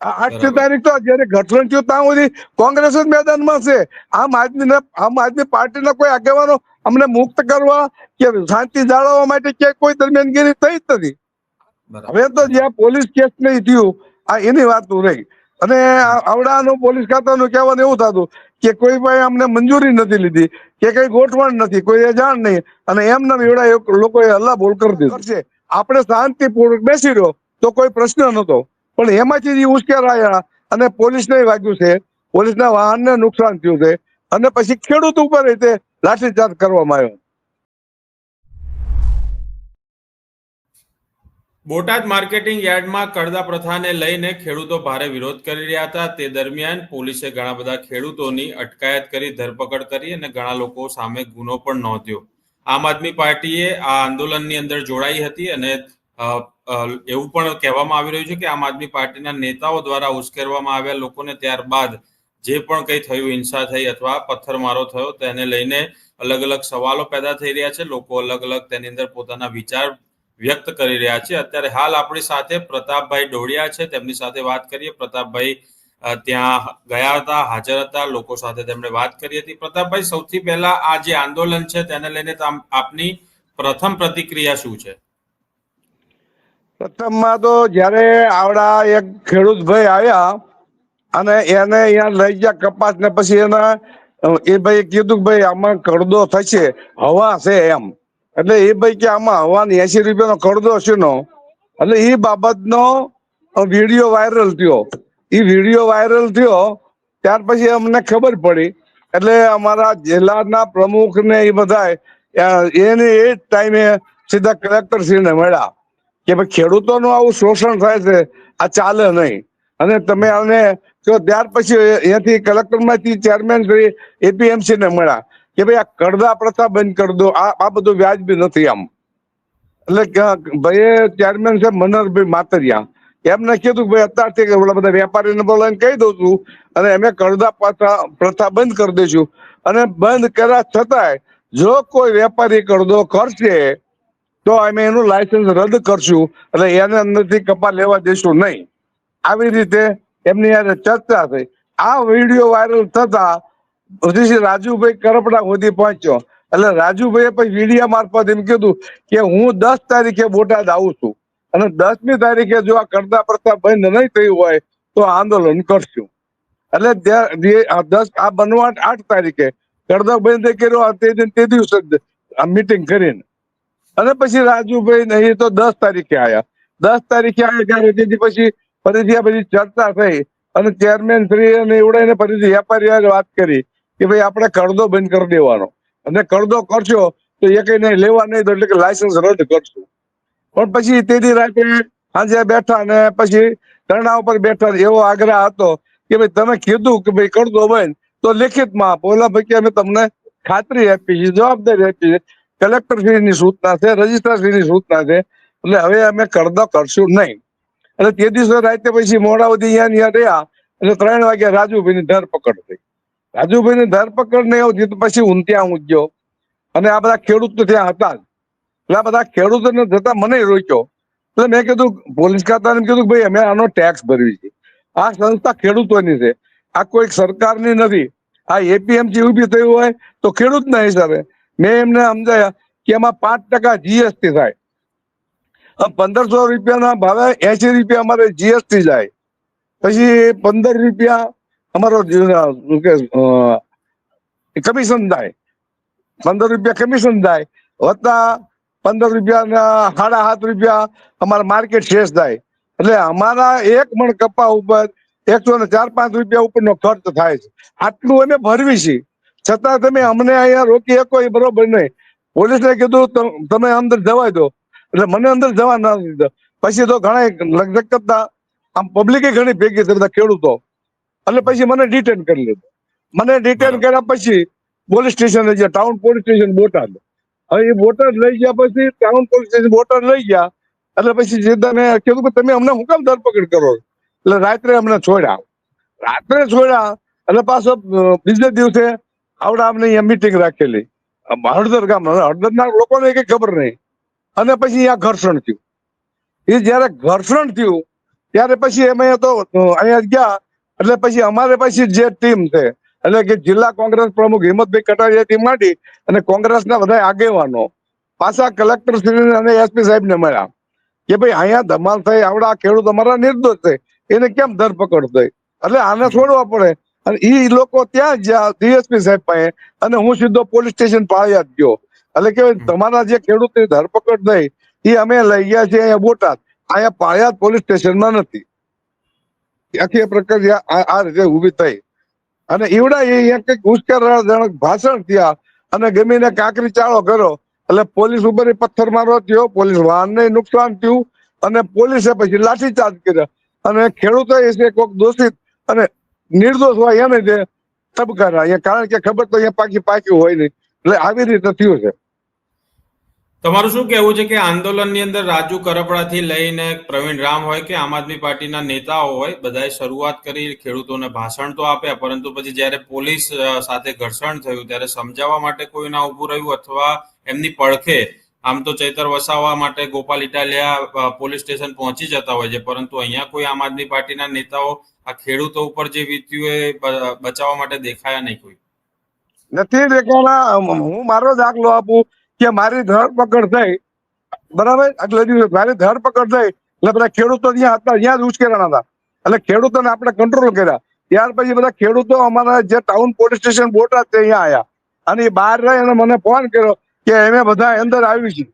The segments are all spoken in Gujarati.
આ આઠમી બરાબર. તારીખ તો જયારે ગઠબંધન થયું ત્યાં સુધી કોંગ્રેસ જ મેદાનમાં છે. આમ આદમી આમ આદમી પાર્ટીના કોઈ આગેવાનો અમને મુક્ત કરવા કે શાંતિ જાળવવા માટે કે કોઈ દરમિયાનગીરી થઈ જ નથી. હવે તો જ્યાં પોલીસ કેસ નહીં થયું આ એની વાત રહી. અને આવડાનું પોલીસ ખાતાનું કહેવાનું એવું થતું કે કોઈ ભાઈ અમને મંજૂરી નથી લીધી કે કઈ ગોઠવણ નથી કોઈ જાણ નહીં. અને એમને એવડા એક લોકોએ હલ્લા બોલ કરી દીધું. આપણે શાંતિપૂર્વક બેસી રહ્યો તો કોઈ પ્રશ્ન નતો પણ એમાંથી જે ઉશ્કેરાયા અને પોલીસને વાગ્યું છે, પોલીસના વાહનને નુકસાન થયું છે અને પછી ખેડૂત ઉપર રીતે લાઠીચાર્જ કરવામાં આવ્યો. બોટાદ માર્કેટિંગ યાર્ડમાં કડદા પ્રથાને લઈને ખેડૂતો ભારે વિરોધ કરી રહ્યા હતા. તે દરમિયાન પોલીસે ઘણા બધા ખેડૂતોની અટકાયત કરી, ધરપકડ કરી અને ઘણા લોકો સામે ગુનો પણ નોંધ્યો. આમ આદમી પાર્ટીએ આ આંદોલનની અંદર જોડાઈ હતી અને એવું પણ કહેવામાં આવી રહ્યું છે કે આમ આદમી પાર્ટીના નેતાઓ દ્વારા ઉશ્કેરવામાં આવ્યા લોકોને ત્યારબાદ જે પણ કંઈ થયું, હિંસા થઈ અથવા પથ્થરમારો થયો, તેને લઈને અલગ અલગ સવાલો પેદા થઈ રહ્યા છે. લોકો અલગ અલગ તેની અંદર પોતાના વિચાર વ્યક્ત કરી રહ્યા છે. અત્યારે હાલ આપણી સાથે પ્રતાપભાઈ ડોડિયા છે. તેમની સાથે વાત કરીએ. પ્રતાપભાઈ ત્યાં ગયા હતા, હાજર હતા. લોકો સાથે તેમણે વાત કરી હતી. પ્રતાપભાઈ, સૌથી પહેલા આ જે આંદોલન છે, તેને લઈને આપની પ્રથમ પ્રતિક્રિયા શું છે? પ્રથમમાં તો જ્યારે આવડા એક ખેડૂત ભાઈ આવ્યા અને એને અહીંયા લઈ ગયા કપાસ ને પછી એના એ ભાઈ કીધું ભાઈ આમાં કડદો થશે, હવા છે એમ. એટલે એ ભાઈ કે આમાં હવાની એસી રૂપિયાનો કડદો છે નો. એટલે એ બાબતનો વીડિયો વાયરલ થયો. એ વીડિયો વાયરલ થયો, ત્યાર પછી અમને ખબર પડી. એટલે અમારા જિલ્લાના પ્રમુખ ને એ બધા એને એ જ ટાઈમે સીધા કલેક્ટર શ્રીને મળ્યા. કે ભાઈ ખેડૂતોનું આવું શોષણ થાય છે, આ ચાલે નહીં. અને તમે આને જો ત્યાર પછી અહીંયાથી કલેક્ટરમાંથી ચેરમેન શ્રી એપીએમસી ને મળ્યા કે ભાઈ આ કડદા પ્રથા બંધ કરી દો, આ આ બધું વ્યાજબી નથી આમ. એટલે ભાઈ ચેરમેન છે મનહરભાઈ માતરિયા, એમને કીધું કે ભાઈ અત્યારથી બધા વેપારીને બોલાવીને કહી દઉં છું અને અમે કડદા પ્રથા પ્રથા બંધ કરી દઈશું. અને બંધ કર્યા છતાંય જો કોઈ વેપારી કરદો કરશે તો અમે એનું લાયસન્સ રદ કરશું, એટલે એને અંદરથી કપા લેવા દેશું નહીં. આવી રીતે એમની યારે ચર્ચા થઈ. આ વીડિયો વાયરલ થતા પછી રાજુભાઈ કરપડા સુધી પહોંચ્યો. એટલે રાજુભાઈએ પછી મીડિયા મારફત એમ કીધું કે હું દસ તારીખે બોટાદ આવું છું. અને દસમી તારીખે જો આ કરતા પડતા બંધ નહીં થયું હોય, તો આંદોલન કરશું. એટલે દસ, આ બનવા આઠ તારીખે કરતા બંધ કર્યો તે દિન તે દિવસે મીટિંગ કરીને. અને પછી રાજુભાઈ નહીં તો દસ તારીખે આવ્યા દસ તારીખે આવ્યા ત્યારે તેથી પછી ફરીથી આ બધી ચર્ચા થઈ અને ચેરમેન શ્રી અને એવડાઈને ફરીથી વેપારી વાત કરી કે ભાઈ આપણે કરદો બંધ કરી દેવાનો. અને કરદો કરશો તો એ કઈ નહીં, લેવા નહીં તો એટલે કે લાયસન્સ રદ કરશું. પણ પછી તે રાતે સાંજે બેઠા અને પછી ધરણા ઉપર બેઠા એવો આગ્રહ હતો કે ભાઈ તમે કીધું કે ભાઈ કરદો બંધ, તો લેખિતમાં આપો ઓલા ભાઈ અમે તમને ખાતરી આપી છે જવાબદારી આપી છે કલેક્ટર શ્રીની સૂચના છે, રજિસ્ટ્રાર શ્રીની સૂચના છે. એટલે હવે અમે કરદો કરશું નહીં. એટલે તે દિવસે રાતે પછી મોડા સુધી અહીંયા ત્યાં રહ્યા એટલે ત્રણ વાગે રાજુભાઈની ધરપકડ થઈ. રાજુભાઈની ધરપકડ નહીં આવતી તો પછી હું ત્યાં હું અને આ બધા ખેડૂત તો ત્યાં હતા જ. એટલે આ બધા ખેડૂતોને જતા મને રોક્યો. એટલે મેં કીધું, પોલીસ ખાતાને કીધું કે ભાઈ અમે આનો ટેક્સ ભરવી છે. આ સંસ્થા ખેડૂતોની છે. આ કોઈ સરકારની નથી. આ એપીએમસી ઊભી થયું હોય તો ખેડૂતના હિસાબે. મેં એમને સમજાયા કે એમાં પાંચ ટકા જીએસટી થાય. પંદરસો રૂપિયાના ભાવે એસી રૂપિયા અમારે જીએસટી જાય. પછી પંદર રૂપિયા અમારો કમિશન થાય. પંદર રૂપિયા કમિશન થાય. વત્તા પંદર રૂપિયાના સાડા સાત રૂપિયા અમારા માર્કેટ શેષ થાય. એટલે અમારા એક મણ કપા ઉપર એકસો ને ચાર પાંચ રૂપિયા ઉપરનો ખર્ચ થાય છે. આટલું અમે ભરવી છીએ. છતાં તમે અમને અહીંયા રોકી શકો એ બરોબર નહીં. પોલીસને કીધું તમે અંદર જવા દો. એટલે મને અંદર જવા ના દીધો. પછી તો ઘણા લગભગ કરતા આમ પબ્લિકે ઘણી ભેગી થતા ખેડૂતો. એટલે પછી મને ડિટેન કરી લીધો. મને ડિટેન કર્યા પછી પોલીસ સ્ટેશન લઈ ગયા ટાઉન પોલીસ સ્ટેશન બોટાદ. હવે એ બોટાદ લઈ ગયા પછી ટાઉન પોલીસ સ્ટેશન બોટાદ લઈ ગયા. એટલે પછી સીધા મેં કીધું કે તમે અમને હું કામ ધરપકડ કરો. એટલે રાત્રે અમને છોડ્યા. રાત્રે છોડ્યા. એટલે પાછો બીજે દિવસે આવડા અમને અહીંયા મીટિંગ રાખેલી. હળદર ગામ હળદરના લોકોને કઈ ખબર નહીં. અને પછી અહીંયા ઘર્ષણ થયું. એ જયારે ઘર્ષણ થયું, ત્યારે પછી અમે તો અહીંયા ગયા. એટલે પછી અમારે પછી જે ટીમ છે, એટલે કે જિલ્લા કોંગ્રેસ પ્રમુખ હિંમતભાઈ ટીમ માંડી અને કોંગ્રેસના બધા આગેવાનો, પાછા કલેક્ટર શ્રી અને એસપી સાહેબ ને મળ્યા. કે ભાઈ અહીંયા ધમાલ થઈ, આવડા ખેડૂત અમારા નિર્દોષ છે. એને કેમ ધરપકડ થઈ? એટલે આને છોડવા પડે. અને એ લોકો ત્યાં ગયા ડીએસપી સાહેબ પાસે અને હું સીધો પોલીસ સ્ટેશન પાળિયા જ ગયો. એટલે કે તમારા જે ખેડૂતની ધરપકડ થઈ એ અમે લઈ ગયા છીએ અહીંયા બોટાદ. અહીંયા પાળિયાદ પોલીસ સ્ટેશનમાં નથી. આખી પ્રક્રિયા આ રીતે ઊભી થઈ. અને એવડા એ કંઈક ઉશ્કેરણાજનક ભાષણ થયા અને ગમીને કાંકરી ચાળો કર્યો. એટલે પોલીસ ઉપર પથ્થર મારો થયો. પોલીસ વાહનને નુકસાન થયું અને પોલીસે પછી લાઠીચાર્જ કર્યા. અને ખેડૂતો છે કોઈક દોષિત અને નિર્દોષ હોય એને જે તબકારા અહીંયા કારણ કે ખબર તો અહીંયા પાકી પાકી હોય નહીં. એટલે આવી રીતે થયું છે. તમારું શું કહેવું છે કે આંદોલનની અંદર રાજુ કરપડાથી લઈને પ્રવીણ રામ હોય કે આમ આદમી પાર્ટીના નેતાઓ હોય, બધાએ શરૂઆત કરી, ખેડૂતોને ભાષણ તો આપ્યા, પરંતુ પછી જ્યારે પોલીસ સાથે ઘર્ષણ થયું, ત્યારે સમજાવવા માટે કોઈ ના ઉભું રહ્યું અથવા એમની પડખે આમ તો ચૈતર વસાવવા માટે ગોપાલ ઇટાલિયા પોલીસ સ્ટેશન પહોંચી જતા હોય છે, પરંતુ અહીંયા કોઈ આમ આદમી પાર્ટીના નેતાઓ આ ખેડૂતો ઉપર જે વીત્યું એ બચાવવા માટે દેખાયા નહીં કોઈ. નથી દેખાણા. હું મારો દાખલો આપું કે મારી ધરપકડ થઈ. બરાબર? એટલે દિવસ મારી ધરપકડ થઈ. એટલે બધા ખેડૂતો ત્યાં હતા, ત્યાં જ ઉશ્કેરાણા હતા. એટલે ખેડૂતોને આપણે કંટ્રોલ કર્યા. ત્યાર પછી બધા ખેડૂતો અમારા જે ટાઉન પોલીસ સ્ટેશન બોટાદ છે અહીંયા આયા. અને એ બહાર રહી અને મને ફોન કર્યો. કે એને બધા અંદર આવી છે.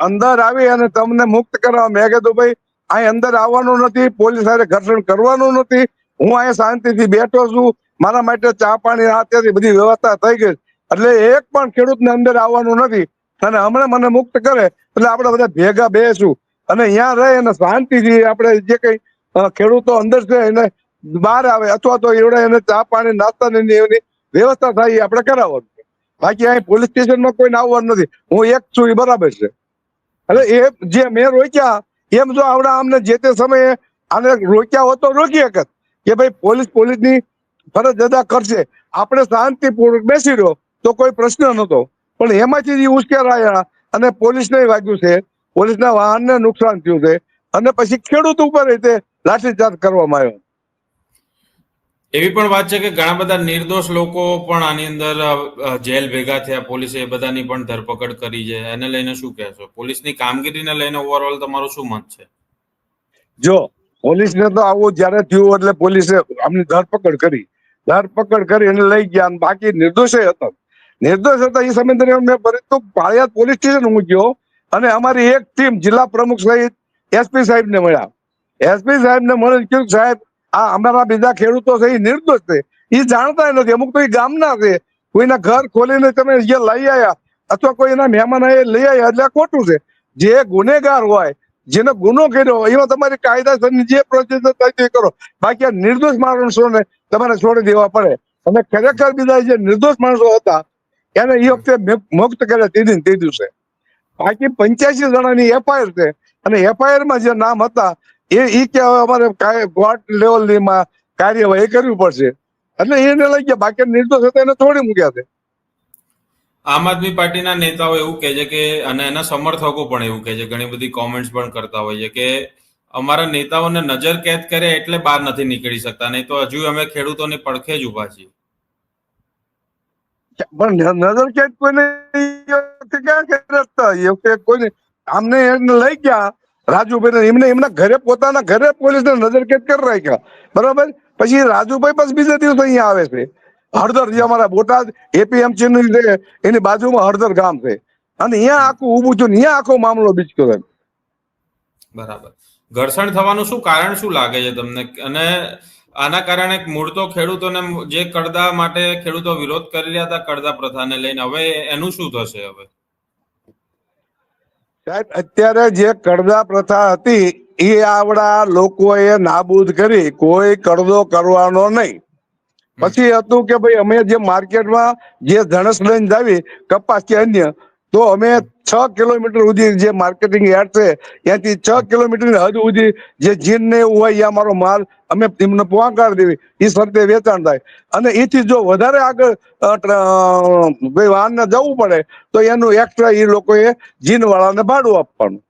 અંદર આવી અને તમને મુક્ત કરવા મેં કીધું, ભાઈ, અહીં અંદર આવવાનું નથી, પોલીસ સાથે ઘર્ષણ કરવાનું નથી. હું અહીંયા શાંતિથી બેઠો છું. મારા માટે ચા પાણી અત્યારથી બધી વ્યવસ્થા થઈ ગઈ. એટલે એક પણ ખેડૂતને અંદર આવવાનું નથી. અને હમણાં મને મુક્ત કરે, એટલે આપણે બધા ભેગા બેસું. અને અહીંયા રહે અને શાંતિથી આપણે જે કઈ ખેડૂતો અંદર છે, એને બહાર આવે અથવા તો એવડે એને ચા પાણી, નાસ્તાની એની વ્યવસ્થા થાય આપણે કરાવવાનું. બાકી અહીં પોલીસ સ્ટેશનમાં કોઈને આવવાનું નથી. હું એક છું એ બરાબર છે. એટલે એ જે મેં રોક્યા, એમ જો આવડા અમને જે તે સમયે આને રોક્યા હોત તો રોકી શકત. કે ભાઈ પોલીસ પોલીસની ફરજ અદા કરશે. આપણે શાંતિપૂર્વક બેસી રહ્યો તો કોઈ પ્રશ્ન નહોતો. પણ એમાંથી જે ઉશ્કેરાયા અને પોલીસને વાગ્યું છે, પોલીસના વાહનને નુકસાન થયું છે અને પછી ખેડૂત ઉપર રીતે લાઠીચાર્જ કરવામાં આવ્યો. એવી પણ વાત છે કે ઘણા બધા નિર્દોષ લોકો પણ આની અંદર જેલ ભેગા થયા, પોલીસે એ બધાની પણ ધરપકડ કરી છે. એને લઈને શું કહેશો? પોલીસની કામગીરીને લઈને ઓવરઓલ તમારું શું મત છે? જો, પોલીસને તો આવું જ્યારે થયું એટલે પોલીસે આમની ધરપકડ કરી. ધરપકડ કરી એને લઈ ગયા બાકી નિર્દોષ હતા. નિર્દોષ હતા એ સમય દરમિયાન મેં ફરીથી પાળિયાદ પોલીસ સ્ટેશન હું ગયો અને અમારી એક ટીમ જિલ્લા પ્રમુખ સહિત એસપી સાહેબ ને મળ્યા. એસપી સાહેબ ને મળીને કીધું, સાહેબ આ અમારા બીજા ખેડૂતો છે, એ નિર્દોષ છે. એ જાણતા નથી. અમુક તો એ ગામના છે. કોઈના ઘર ખોલીને તમે અહીંયા લઈ આવ્યા અથવા કોઈ એના મહેમાન લઈ આવ્યા એટલે ખોટું છે. જે ગુનેગાર હોય, જેનો ગુનો કર્યો એમાં તમારી કાયદાસરની જે પ્રોસેસ થાય કરો. બાકી આ નિર્દોષ માણસોને તમારે છોડી દેવા પડે. અને ખરેખર બીજા જે નિર્દોષ માણસો હતા, એને એ વખતે મુક્ત કર્યા તે દિન તે દિવસે બાકી પંચ્યાસી જણાની એફઆઈઆર છે. અને એફઆઈઆરમાં જે નામ હતા એ એ કે હવે અમારે કોર્ટ લેવલની માં કાર્યવાહી કરવી પડશે. એટલે એને લઈ ગયા. બાકી નિર્દોષ હતા એને છોડી મૂક્યા છે. આમ આદમી પાર્ટીના નેતાઓ એવું કહે છે કે અને એના સમર્થકો પણ એવું કહે છે ઘણી બધી કોમેન્ટ્સ પણ કરતા હોય છે કે અમારા નેતાઓને નજર કેદ કરે એટલે બહાર નથી નીકળી શકતા. નહીં તો હજુ અમે ખેડૂતોની પડખે જ ઊભા છીએ. પણ નજર કેદ કોઈને ક્યાં કે કોઈને આમને લઈ ગયા રાજુભાઈ એમને એમના ઘરે પોતાના ઘરે પોલીસને નજર કેદ કરી રાખ્યા. બરાબર? પછી રાજુભાઈ બસ બીજા દિવસ અહીંયા આવે છે. હળદર, જે અમારા બોટાદ એપીએમસી છે એની બાજુમાં હળદર ગામ છે. અને અહીંયા આખું ઊભું છું અહીંયા આખો મામલો બીચક્યો છે. બરાબર. ઘર્ષણ થવાનું શું કારણ શું લાગે છે તમને? અને આના કારણે મૂળ તો ખેડૂતોને જે કરદા માટે ખેડૂતો વિરોધ કરી રહ્યા હતા, કરદા પ્રથાને લઈને, હવે એનું શું થશે હવે? સાહેબ, અત્યારે જે કડદા પ્રથા હતી, એ આવડા લોકોએ નાબૂદ કરી, કોઈ કડદો કરવાનો નહીં. પછી હતું કે ભાઈ, અમે જે માર્કેટમાં જે ધણસ લઈને જાવી, કપાસ કે અન્ય તો અમે છ કિલોમીટર સુધી જે માર્કેટિંગ યાર્ડ છે ત્યાંથી છ કિલોમીટર હદ સુધી જે જીન ને એવું હોય એ અમારો માલ અમે એમને પહોંચાડી દેવી. એ શરતે વેચાણ થાય. અને એથી જો વધારે આગળ વાહનને જવું પડે તો એનું એક્સ્ટ્રા એ લોકોએ જીન વાળાને ભાડું આપવાનું.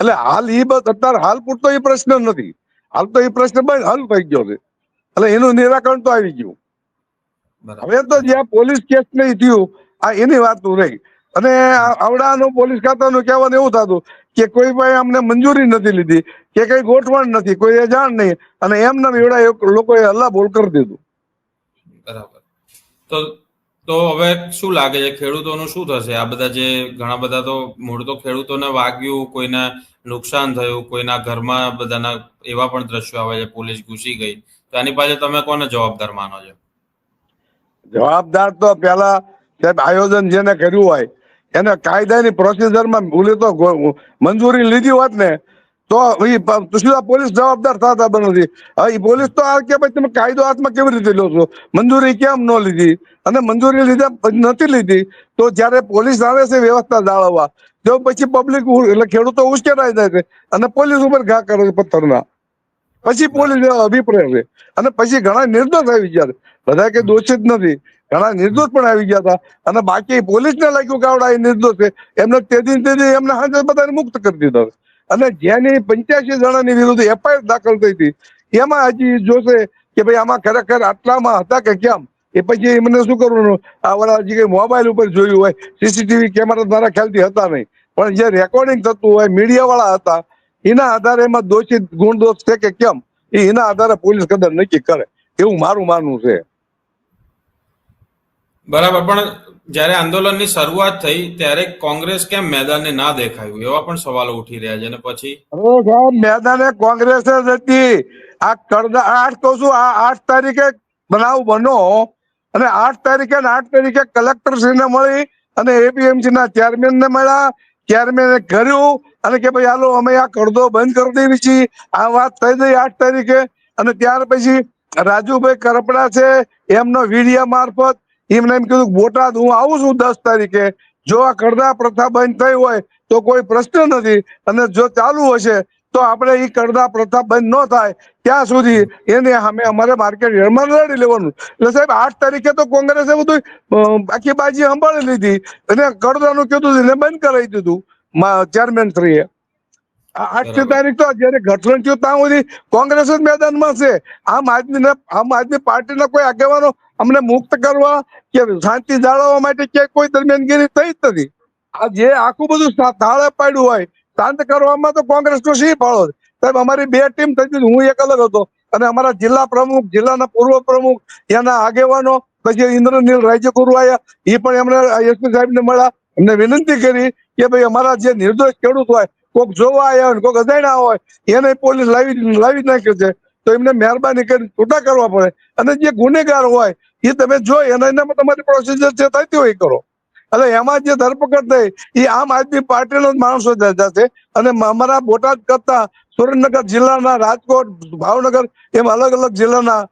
એટલે હાલ એ બસ અત્યારે હાલ પૂરતો એ પ્રશ્ન નથી. હાલ તો એ પ્રશ્ન બંધ હલ થઈ ગયો છે. એટલે એનું નિરાકરણ તો આવી ગયું. હવે તો જ્યાં પોલીસ કેસ નહીં થયું આ એની વાત રહી. અને આવડાનું પોલીસ ખાતાનું કહેવાનું એવું થતું કે કોઈ ભાઈ અમને મંજૂરી નથી લીધી કે કઈ ગોઠવણ નથી કોઈ જાણ નહીં. અને એમને એવડા લોકોએ હલ્લા બોલ કરી દીધું. બરાબર. તો તો હવે શું લાગે છે ખેડૂતોનું શું થશે? આ બધા જે ઘણા બધા તો મૂળ તો ખેડૂતોને વાગ્યું કોઈને નુકસાન થયું કોઈના ઘરમાં બધાના એવા પણ દ્રશ્યો આવે છે પોલીસ ઘૂસી ગઈ. તો આની પાછળ તમે કોને જવાબદાર માનો છો? જવાબદાર તો પેલા સાહેબ આયોજન જેને કર્યું હોય એને કાયદાની પ્રોસિજરમાં ભૂલે તો મંજૂરી લીધી હોત ને, તો સીધા પોલીસ જવાબદાર થતા પણ નથી હવે પોલીસ તો આ કે ભાઈ તમે કાયદો હાથમાં કેવી રીતે લો છો? મંજૂરી કેમ ન લીધી? અને મંજૂરી લીધા નથી લીધી? તો જ્યારે પોલીસ આવે છે વ્યવસ્થા જાળવવા, તો પછી પબ્લિક એટલે ખેડૂતો ઉશ્કેરાઈ જાય છે. અને પોલીસ ઉપર ઘા કરે છે પથ્થરના. પછી પોલીસ અભિપ્રાય છે. અને પછી ઘણા નિર્દોષ આવી ગયા બધા કે દોષિત નથી. ઘણા નિર્દોષ પણ આવી ગયા હતા. અને બાકી પોલીસને લાગ્યું કે આવડા નિર્દોષ છે. એમને ને તેદી એમને હાજર બધાને મુક્ત કરી દીધા અને જેની પંચ્યાસી જણાની વિરુદ્ધ એફઆઈઆર દાખલ થઈ હતી, એમાં હજી જોશે કે ભાઈ આમાં ખરેખર આટલામાં હતા કે કેમ? એ પછી એમને શું કરવાનું? આ વાળા હજી કઈ મોબાઈલ ઉપર જોયું હોય, સીસીટીવી કેમેરા દ્વારા ખ્યાલથી હતા નહીં. પણ જે રેકોર્ડિંગ થતું હોય મીડિયા વાળા હતા, એના આધારે એમાં દોષિત ગુણ દોષ છે કે કેમ? એના આધારે પોલીસ કદર નક્કી કરે. એવું મારું માનવું છે. બરાબર, પણ જ્યારે આંદોલનની શરૂઆત થઈ ત્યારે કોંગ્રેસ કેમ મેદાને ના દેખાયું? એવા પણ સવાલો ઉઠી રહ્યા છે. અને પછી? મેદાને કોંગ્રેસ જ હતી. આ કરદા આઠ કહું છું આ આઠ તારીખે બનાવ બનો? અને આઠ તારીખે આઠ તારીખે કલેક્ટર શ્રીને મળી અને એપીએમસી ના ચેરમેન ને મળ્યા. ચેરમેને કર્યું અને કે ભાઈ, હાલો, અમે આ કરદો બંધ કરી દેવી છીએ આ વાત થઈ ગઈ આઠ તારીખે. અને ત્યાર પછી રાજુભાઈ કરપડા છે, એમનો વીડિયા મારફત એમને એમ કીધું બોટાદ હું આવું છું દસ તારીખે. જો આ કરદા પ્રથા બંધ થઈ હોય તો કોઈ પ્રશ્ન નથી. અને જો ચાલુ હશે તો આપણે એ કરદા પ્રથા બંધ ન થાય. ત્યાં સુધી એને અમે અમારે માર્કેટ યાર્ડમાં લડી લેવાનું. એટલે સાહેબ આઠ તારીખે તો કોંગ્રેસે બધું આખી બાજી સંભાળી લીધી. અને કરદાનું કીધું એને બંધ કરાવી દીધું. ચેરમેન શ્રીએ. આઠમી તારીખ તો જયારે ગઠન થયું ત્યાં સુધી કોંગ્રેસ જ મેદાનમાં છે. આમ આદમી આમ આદમી પાર્ટીના કોઈ આગેવાનો અમને મુક્ત કરવા કે શાંતિ જાળવવા માટે કે કોઈ દરમિયાનગીરી થઈ જ નથી. આ જે આખું બધું સા- તાળે પાડ્યું હોય, શાંત કરવામાં તો કોંગ્રેસ નો સિંહ ફાળો. સાહેબ, અમારી બે ટીમ થઈ હું એક અલગ હતો. અને અમારા જિલ્લા પ્રમુખ, જિલ્લાના પૂર્વ પ્રમુખ એના આગેવાનો, પછી ઇન્દ્રનીલ રાજ્યગુરુ આયા. એ પણ એમણે એસપી સાહેબને મળ્યા. એમને વિનંતી કરી કે ભાઈ, અમારા જે નિર્દોષ ખેડૂત હોય, કોક જોવા આવ્યા હોય કોક અજાણ્યા હોય, એને પોલીસ લાવી લાવી નાખ્યો છે. તો એમને મહેરબાની કરી છૂટા કરવા પડે. અને જે ગુનેગાર હોય એ તમે જોઈ અને એનામાં તમારી પ્રોસિજર જે થતી હોય કરો. એટલે એમાં જે ધરપકડ થઈ એ આમ આદમી પાર્ટીનો જ માણસો છે. અને અમારા બોટાદ કરતા સુરેન્દ્રનગર જિલ્લાના રાજકોટ ભાવનગર એમ અલગ અલગ જિલ્લાના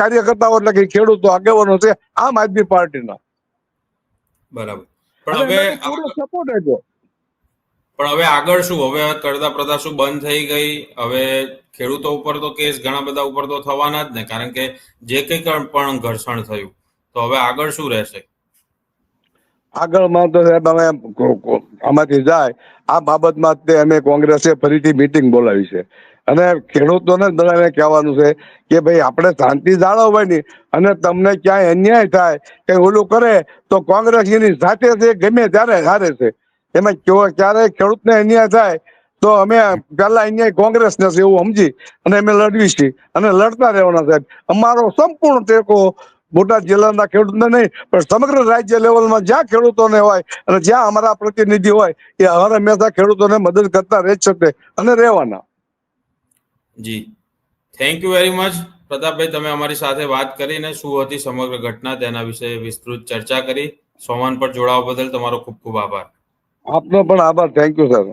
કાર્યકર્તાઓ એટલે કે ખેડૂતો આગેવાનો છે આમ આદમી પાર્ટીના. બરાબર. પણ હવે સપોર્ટ આપ્યો પણ હવે આગળ શું? હવે કરતા પ્રથા શું બંધ થઈ ગઈ? હવે ખેડૂતો ઉપર તો કેસ ઘણા બધા ઉપર તો થવાના જ ને, કારણ કે જે કંઈ પણ ઘર્ષણ થયું. તો હવે આગળ શું રહેશે? આગળમાં તો સાહેબ અમે આમાંથી જાય. આ બાબતમાં તે અમે કોંગ્રેસે ફરીથી મીટિંગ બોલાવી છે. અને ખેડૂતોને બધાને કહેવાનું છે કે ભાઈ, આપણે શાંતિ જાળવવાની અને તમને ક્યાંય અન્યાય થાય કે ઓલું કરે, તો કોંગ્રેસ એની સાથે છે, ગમે ત્યારે હારે છે. એમાં ક્યારે ખેડૂતને અન્યાય થાય, તો અમે પેલા અહીંયા કોંગ્રેસને છે એવું સમજી અને અમે લડવી છીએ. અને લડતા રહેવાના સાહેબ. અમારો સંપૂર્ણ ટેકો બોટાદ જિલ્લાના ખેડૂતને નહીં, પણ સમગ્ર રાજ્ય લેવલમાં જ્યાં ખેડૂતોને હોય અને જ્યાં અમારા પ્રતિનિધિ હોય, એ હર હંમેશા ખેડૂતોને મદદ કરતા રહી શકે અને રહેવાના. જી. Thank you very much Pratapbhai, તમે અમારી સાથે વાત કરીને શું હતી સમગ્ર ઘટના તેના વિશે વિસ્તૃત ચર્ચા કરી. સોમાન પર જોડાવા બદલ તમારો ખૂબ ખૂબ આભાર. આપનો પણ આભાર. Thank you sir